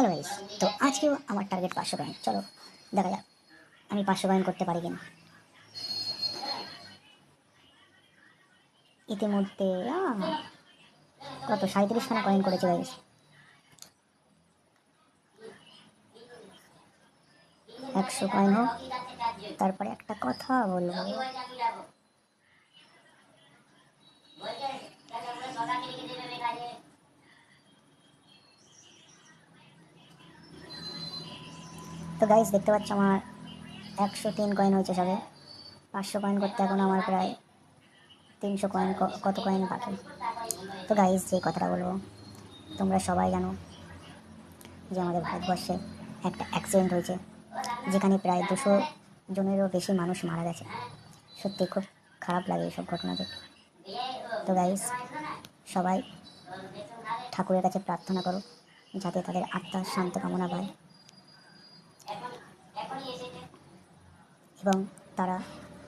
Hello guys তো আজকেও আমার টার্গেট পাঁচশো কয়েন চলো, দেখা যাক, আমি পাঁচশো কয়েন করতে পারি কিনা। ইতিমধ্যে কত সাঁত্রিশখানা কয়েন করেছে গাইস একশো কয়েন হোক, তারপরে একটা কথা বলব। তো গাইজ দেখতে পাচ্ছ আমার একশো তিন কয়েন হয়েছে সবে পাঁচশো কয়েন করতে এখন আমার প্রায় তিনশো কয়েন কত কয়েন বাকি? তো গাইজ যে কথাটা বলব, তোমরা সবাই জানো যে আমাদের ভারতবর্ষে একটা অ্যাক্সিডেন্ট হয়েছে, যেখানে প্রায় দুশো জনেরও বেশি মানুষ মারা গেছে। সত্যি খুব খারাপ লাগে এইসব ঘটনা দেখে। তো গাইজ সবাই ঠাকুরের কাছে প্রার্থনা করো, যাতে তাদের আত্মার শান্ত কামনা পায়। এবং তারা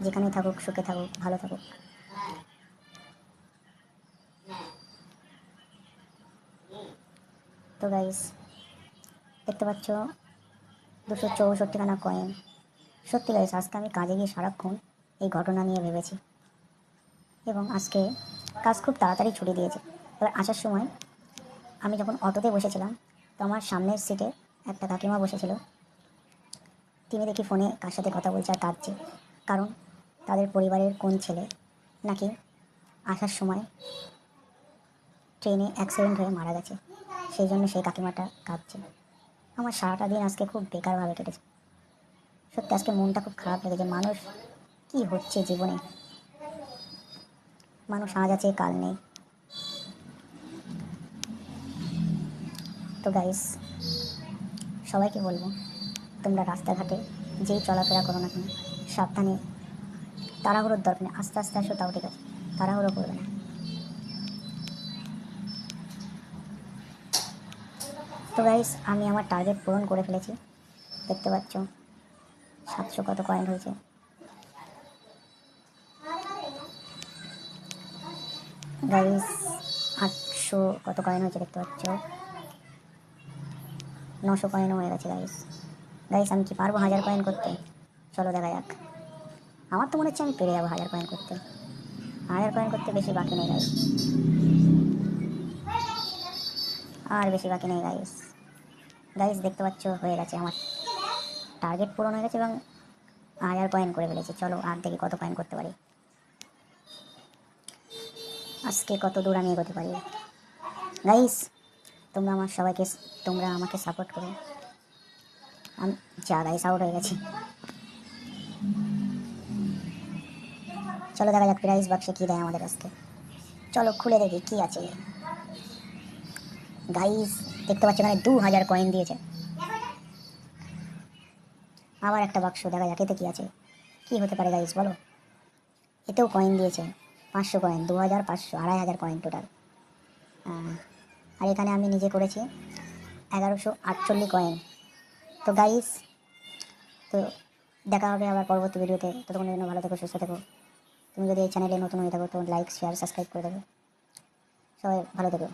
যেখানে থাকুক, সুখে থাকুক, ভালো থাকুক। তো গাইস দেখতে পাচ্ছ, দুশো চৌষট্টি চৌষট্টিখানা কয়েন সত্যি গাইস আজকে আমি কাজে গিয়ে সারাক্ষণ এই ঘটনা নিয়ে ভেবেছি। এবং আজকে কাজ খুব তাড়াতাড়ি ছুটি দিয়েছে। এবার আসার সময় আমি যখন অটোতে বসেছিলাম, তো আমার সামনের সিটে একটা কাকিমা বসেছিল। তিনি দেখি ফোনে কার সাথে কথা বলছে আর কাঁদছে। কারণ তাদের পরিবারের কোন ছেলে নাকি আসার সময় ট্রেনে অ্যাক্সিডেন্ট হয়ে মারা গেছে, সেই জন্য সেই কাকিমাটা কাঁদছে। আমার সারাটা দিন আজকে খুব বেকারভাবে কেটেছে। সত্যি আজকে মনটা খুব খারাপ লেগেছে। মানুষ কি হচ্ছে জীবনে? মানুষ আজ আছে, কাল নেই। তো গাইস সবাইকে বলব তোমরা রাস্তাঘাটে যেই চলাফেরা করো না কেন, সাবধানে তাড়াহুড়োর দরকার নেই, আস্তে আস্তে আসো, তাও ঠিক আছে, তাড়াহুড়ো করবে না। তো গাইস আমি আমার টার্গেট পূরণ করে ফেলেছি। দেখতে পাচ্ছ, সাতশো কত কয়েন হয়েছে। গাইস আটশো কত কয়েন হয়েছে দেখতে পাচ্ছ। নশো কয়েনও হয়ে গেছে গাইস গাইস, আমি কি পারব হাজার কয়েন করতে? চলো দেখা যাক। আমার তো মনে হচ্ছে আমি পেরে যাব হাজার কয়েন করতে। হাজার কয়েন করতে বেশি বাকি নেই, গাইস। আর বেশি বাকি নেই, গাইস। গাইস, দেখতে পাচ্ছ, হয়ে গেছে আমার টার্গেট পূরণ হয়ে গেছে এবং হাজার কয়েন করে ফেলেছি। চলো, আর দেখি কত কয়েন করতে পারি। আজকে কত দূর আমি এগোতে পারি। গাইস, তোমরা আমার সবাইকে, তোমরা আমাকে সাপোর্ট করো। আমি যা গাইস আউট হয়ে গেছি। চলো দেখা যাক প্রাইস বাক্সে কী দেয় আমাদের আজকে। চলো খুলে দেখি কী আছে। গাইস দেখতে পাচ্ছ এখানে দু হাজার কয়েন দিয়েছে। আবার একটা বাক্স দেখা যাক, এতে কী আছে? কী হতে পারে গাইস বলো? এতেও কয়েন দিয়েছে, পাঁচশো কয়েন দু হাজার পাঁচশো, আড়াই হাজার কয়েন টোটাল আর এখানে আমি নিজে করেছি, এগারোশো আটচল্লিশ কয়েন তো গাইস তো দেখা হবে আবার পরবর্তী ভিডিওতে ততক্ষণের জন্য ভালো থেকো, সুস্থ থেকো। তুমি যদি এই চ্যানেলে নতুন হয়ে থাকো, তো লাইক শেয়ার সাবস্ক্রাইব করে দেবে। সবাই ভালো থেকো।